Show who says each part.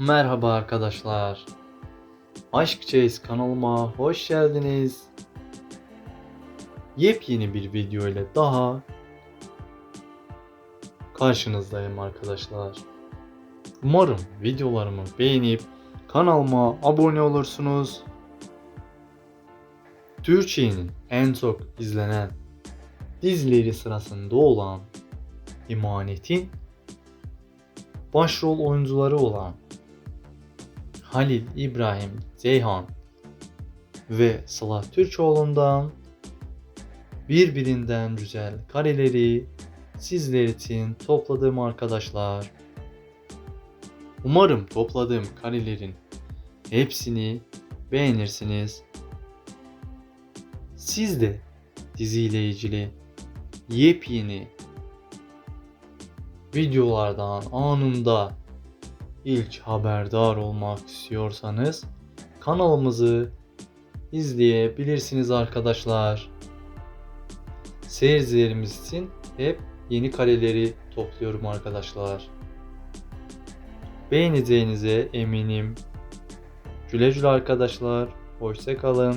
Speaker 1: Merhaba arkadaşlar. Aşk Chase kanalıma hoş geldiniz. Yepyeni bir video ile daha karşınızdayım arkadaşlar. Umarım videolarımı beğenip kanalıma abone olursunuz. Türkiye'nin en çok izlenen dizileri sırasında olan İmanet'in başrol oyuncuları olan Halil İbrahim Ceyhan ve Sıla Türkoğlu'ndan birbirinden güzel kareleri sizler için topladım arkadaşlar. Umarım topladığım karelerin hepsini beğenirsiniz. Siz de diziyle ilgili yepyeni videolardan anında ilk haberdar olmak istiyorsanız kanalımızı izleyebilirsiniz arkadaşlar. Seyircilerimiz için hep yeni kareleri topluyorum arkadaşlar. Beğeneceğinize eminim. Güle güle arkadaşlar. Hoşça kalın.